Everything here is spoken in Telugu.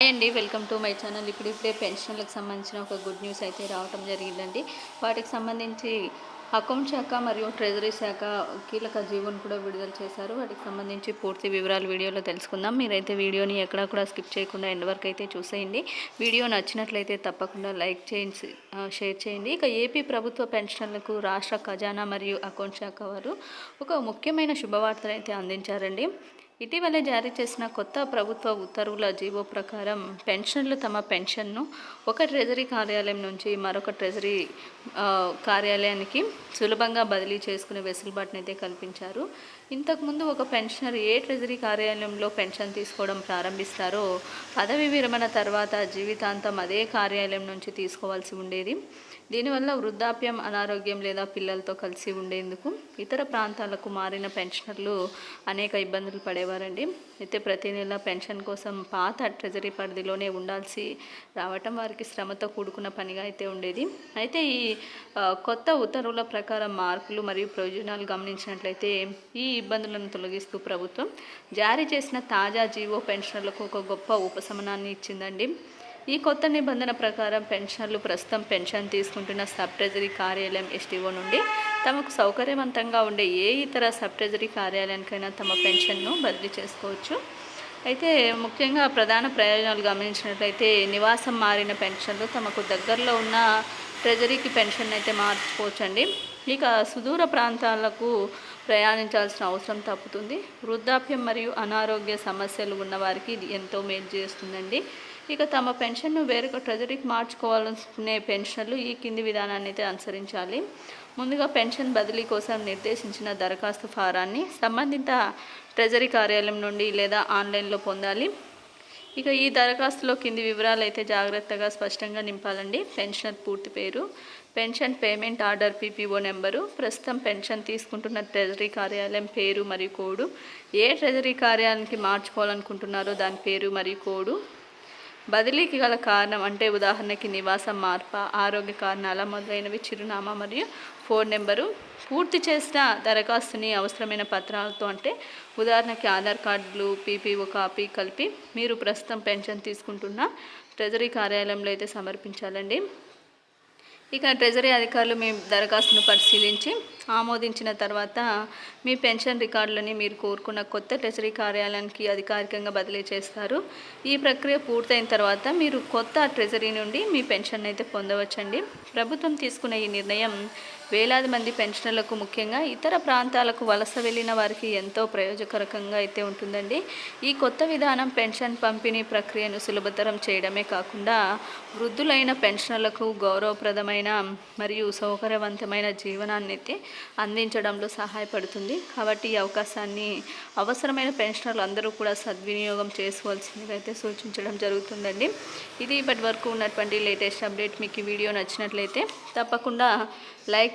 హాయ్ అండి వెల్కమ్ టు మై ఛానల్. ఇప్పుడు ఇప్పుడే పెన్షన్లకు సంబంధించిన ఒక గుడ్ న్యూస్ అయితే రావటం జరిగిందండి. వాటికి సంబంధించి అకౌంట్ శాఖ మరియు ట్రెజరీ శాఖ కీలక జీవోను కూడా విడుదల చేశారు. వాటికి సంబంధించి పూర్తి వివరాలు వీడియోలో తెలుసుకుందాం. మీరైతే వీడియోని ఎక్కడా కూడా స్కిప్ చేయకుండా ఎండ్ వరకు అయితే చూసేయండి. వీడియో నచ్చినట్లయితే తప్పకుండా లైక్ చేయండి షేర్ చేయండి. ఇక ఏపీ ప్రభుత్వ పెన్షన్లకు రాష్ట్ర ఖజానా మరియు అకౌంట్ శాఖ వారు ఒక ముఖ్యమైన శుభవార్తలు అయితే అందించారండి. ఇటీవలే జారీ చేసిన కొత్త ప్రభుత్వ ఉత్తర్వుల జీవో ప్రకారం పెన్షన్లు తమ పెన్షన్ను ఒక ట్రెజరీ కార్యాలయం నుంచి మరొక ట్రెజరీ కార్యాలయానికి సులభంగా బదిలీ చేసుకునే వెసులుబాటును అయితే కల్పించారు. ఇంతకుముందు ఒక పెన్షనర్ ఏ ట్రెజరీ కార్యాలయంలో పెన్షన్ తీసుకోవడం ప్రారంభిస్తారో పదవి విరమణ తర్వాత జీవితాంతం అదే కార్యాలయం నుంచి తీసుకోవాల్సి ఉండేది. దీనివల్ల వృద్ధాప్యం అనారోగ్యం లేదా పిల్లలతో కలిసి ఉండేందుకు ఇతర ప్రాంతాలకు మారిన పెన్షనర్లు అనేక ఇబ్బందులు పడేవారండి. అయితే ప్రతి నెల పెన్షన్ కోసం పాత ట్రెజరీ పరిధిలోనే ఉండాల్సి రావటం వారికి శ్రమతో కూడుకున్న పనిగా అయితే ఉండేది. అయితే ఈ కొత్త ఉత్తర్వుల ప్రకారం మార్పులు మరియు ప్రయోజనాలు గమనించినట్లయితే ఈ ఇబ్బందులను తొలగిస్తూ ప్రభుత్వం జారీ చేసిన తాజా జీవో పెన్షనర్లకు ఒక గొప్ప ఉపశమనాన్ని ఇచ్చిందండి. ఈ కొత్త నిబంధన ప్రకారం పెన్షనర్లు ప్రస్తుతం పెన్షన్ తీసుకుంటున్న సబ్ ట్రెజరీ కార్యాలయం ఎస్టీఓ నుండి తమకు సౌకర్యవంతంగా ఉండే ఏ ఇతర సబ్ ట్రెజరీ కార్యాలయానికైనా తమ పెన్షన్ను బదిలీ చేసుకోవచ్చు. అయితే ముఖ్యంగా ప్రధాన ప్రయోజనాలు గమనించినట్లయితే నివాసం మారిన పెన్షన్లు తమకు దగ్గరలో ఉన్న ట్రెజరీకి పెన్షన్ అయితే మార్చుకోవచ్చండి. ఇక సుదూర ప్రాంతాలకు ప్రయాణించాల్సిన అవసరం తప్పుతుంది. వృద్ధాప్యం మరియు అనారోగ్య సమస్యలు ఉన్నవారికి ఇది ఎంతో మేలు చేస్తుందండి. ఇక తమ పెన్షన్ను వేరొక ట్రెజరీకి మార్చుకోవాలనుకునే పెన్షన్లు ఈ కింది విధానాన్ని అయితే అనుసరించాలి. ముందుగా పెన్షన్ బదిలీ కోసం నిర్దేశించిన దరఖాస్తు ఫారాన్ని సంబంధిత ట్రెజరీ కార్యాలయం నుండి లేదా ఆన్లైన్లో పొందాలి. ఇక ఈ దరఖాస్తులో కింది వివరాలు అయితే జాగ్రత్తగా స్పష్టంగా నింపాలండి. పెన్షనర్ పూర్తి పేరు pension payment order PPO number ప్రస్తుతం పెన్షన్ తీసుకుంటున్న ట్రెజరీ కార్యాలయం పేరు మరియు కోడు ఏ ట్రెజరీ కార్యాలయానికి మార్చుకోవాలనుకుంటున్నారో దాని పేరు మరియు కోడు బదిలీకి గల కారణం అంటే ఉదాహరణకి నివాసం మార్ప ఆరోగ్య కారణాల మొదలైనవి చిరునామా మరియు ఫోన్ నెంబరు. పూర్తి చేసిన దరఖాస్తుని అవసరమైన పత్రాలతో అంటే ఉదాహరణకి ఆధార్ కార్డులు పీపీఓ కాపీ కలిపి మీరు ప్రస్తుతం పెన్షన్ తీసుకుంటున్న ట్రెజరీ కార్యాలయంలో అయితే సమర్పించాలండి. ఇక ట్రెజరీ అధికారులు మీ దరఖాస్తును పరిశీలించి ఆమోదించిన తర్వాత మీ పెన్షన్ రికార్డులని మీరు కోరుకున్న కొత్త ట్రెజరీ కార్యాలయానికి అధికారికంగా బదిలీ చేస్తారు. ఈ ప్రక్రియ పూర్తయిన తర్వాత మీరు కొత్త ట్రెజరీ నుండి మీ పెన్షన్ అయితే పొందవచ్చండి. ప్రభుత్వం తీసుకున్న ఈ నిర్ణయం వేలాది మంది పెన్షనర్లకు ముఖ్యంగా ఇతర ప్రాంతాలకు వలస వెళ్ళిన వారికి ఎంతో ప్రయోజకరకంగా అయితే ఉంటుందండి. ఈ కొత్త విధానం పెన్షన్ పంపిణీ ప్రక్రియను సులభతరం చేయడమే కాకుండా వృద్ధులైన పెన్షనర్లకు గౌరవప్రదమైన మరియు సౌకర్యవంతమైన జీవనాన్ని అయితే అందించడంలో సహాయపడుతుంది. కాబట్టి ఈ అవకాశాన్ని అవసరమైన పెన్షనర్లు అందరూ కూడా సద్వినియోగం చేసుకోవాల్సిందిగా అయితే సూచించడం జరుగుతుందండి. ఇది ఇప్పటి వరకు ఉన్నటువంటి లేటెస్ట్ అప్డేట్. మీకు ఈ వీడియో నచ్చినట్లయితే తప్పకుండా లైక్